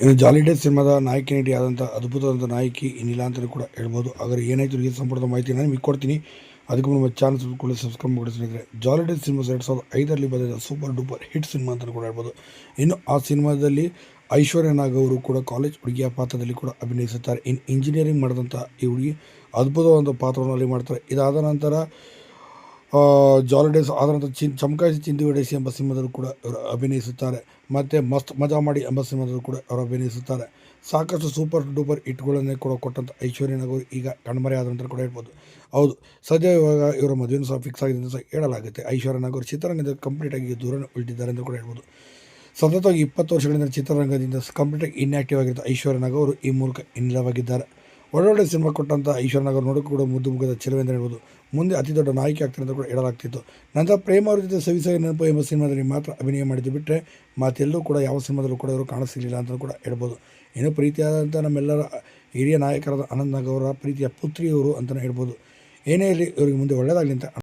ಇನ್ನು ಜಾಲಿಡೇಸ್ ಸಿನಿಮಾದ ನಾಯಕಿ ಆದಂಥ ಅದ್ಭುತವಾದಂಥ ನಾಯಕಿ ಇನ್ನಿಲ್ಲ ಅಂತಲೂ ಕೂಡ ಹೇಳ್ಬೋದು. ಆದರೆ ಏನಾಯಿತು ಈ ಸಂಪೂರ್ಣ ಮಾಹಿತಿ ನಾನು ನಿಮಗೆ ಕೊಡ್ತೀನಿ. ಅದಕ್ಕೂ ನಮ್ಮ ಚಾನಲ್ ಕೂಡ ಸಬ್ಸ್ಕ್ರೈಬ್ ಮಾಡಿ ಸ್ನೇಹಿತರೆ. ಡೇ ಸಿನಿಮಾ ಎರಡು ಸಾವಿರದ ಐದರಲ್ಲಿ ಬಂದಿದ್ದ ಸೂಪರ್ ಡೂಪರ್ ಹಿಟ್ ಸಿನಿಮಾ ಅಂತಲೂ ಕೂಡ ಹೇಳ್ಬೋದು. ಇನ್ನು ಆ ಸಿನಿಮಾದಲ್ಲಿ ಐಶ್ವರ್ಯ ನಾಗ್ ಅವರು ಕೂಡ ಕಾಲೇಜ್ ಹುಡುಗಿಯ ಪಾತ್ರದಲ್ಲಿ ಕೂಡ ಅಭಿನಯಿಸುತ್ತಾರೆ. ಇನ್ನು ಇಂಜಿನಿಯರಿಂಗ್ ಮಾಡಿದಂಥ ಈ ಹುಡುಗಿ ಅದ್ಭುತವಾದ ಪಾತ್ರವನ್ನು ಅಲ್ಲಿ ಮಾಡ್ತಾರೆ. ಇದಾದ ನಂತರ ಜಾಲಿಡೇಸ್ ಆದಂಥ ಚಿನ್ ಚಮಕಾಯಿಸಿ ಚಿಂದಿ ಹೊಡೆಸಿ ಎಂಬ ಸಿನಿಮಾದಲ್ಲೂ ಕೂಡ ಇವರು ಅಭಿನಯಿಸುತ್ತಾರೆ. ಮತ್ತು ಮಸ್ತ್ ಮಜಾ ಮಾಡಿ ಎಂಬ ಸಿನಿಮಾದಲ್ಲೂ ಕೂಡ ಅವರು ಅಭಿನಯಿಸುತ್ತಾರೆ. ಸಾಕಷ್ಟು ಸೂಪರ್ ಡೂಪರ್ ಹಿಟ್ಗಳನ್ನೇ ಕೂಡ ಕೊಟ್ಟಂಥ ಐಶ್ವರ್ಯ ನಗರ್ ಈಗ ಕಣ್ಮರೆ ಆದ ನಂತರ ಕೂಡ ಹೇಳ್ಬೋದು. ಹೌದು, ಸದ್ಯ ಇವಾಗ ಇವರ ಮದುವೆನೂ ಸಹ ಫಿಕ್ಸ್ ಆಗಿದೆ ಅಂತ ಸಹ ಹೇಳಲಾಗುತ್ತೆ. ಐಶ್ವರ್ಯ ನಗರ್ ಚಿತ್ರರಂಗದ ಕಂಪ್ಲೀಟಾಗಿ ದೂರ ಉಳಿದಿದ್ದಾರೆ ಅಂತ ಕೂಡ ಹೇಳ್ಬೋದು. ಸತತವಾಗಿ ಇಪ್ಪತ್ತು ವರ್ಷಗಳಿಂದ ಚಿತ್ರರಂಗದಿಂದ ಕಂಪ್ಲೀಟಾಗಿ ಇನ್ಆಕ್ಟಿವ್ ಆಗಿದ್ದ ಐಶ್ವರ್ಯ ನಗರ್ ಈ ಮೂಲಕ ಇನ್ನಿಲ್ಲವಾಗಿದ್ದಾರೆ ಒಳ್ಳೊಳ್ಳೆ ಸಿನಿಮಾ ಕೊಟ್ಟಂಥ ಐಶ್ವರ್ಯ ನಾಗ್ ಅವರು ನೋಡೋಕ್ಕೂ ಕೂಡ ಮುದ್ದು ಮುಖದ ಚೆಲುವೆ ಅಂತ ಹೇಳ್ಬೋದು. ಮುಂದೆ ಅತಿ ದೊಡ್ಡ ನಾಯಕಿ ಆಗ್ತಾರೆ ಅಂತ ಕೂಡ ಹೇಳಲಾಗ್ತಿತ್ತು. ನಂತರ ಪ್ರೇಮ ಅವ್ರ ಜೊತೆ ಸವಿಸಾಗಿ ನೆನಪು ಎಂಬ ಸಿನಿಮಾದಲ್ಲಿ ಮಾತ್ರ ಅಭಿನಯ ಮಾಡಿದ್ದು ಬಿಟ್ಟರೆ ಮಾತೆಲ್ಲೂ ಕೂಡ ಯಾವ ಸಿನಿಮಾದಲ್ಲೂ ಕೂಡ ಇವರು ಕಾಣಿಸ್ತಿರ್ಲಿಲ್ಲ ಅಂತ ಕೂಡ ಹೇಳ್ಬೋದು. ಏನೋ ಪ್ರೀತಿಯಾದಂಥ ನಮ್ಮೆಲ್ಲರ ಹಿರಿಯ ನಾಯಕರಾದ ಅನಂತ್ ನಾಗ್ ಅವರ ಪ್ರೀತಿಯ ಪುತ್ರಿಯವರು ಅಂತಲೇ ಹೇಳ್ಬೋದು. ಏನೇ ಇರಲಿ, ಇವರಿಗೆ ಮುಂದೆ ಒಳ್ಳೆಯದಾಗಲಿ ಅಂತ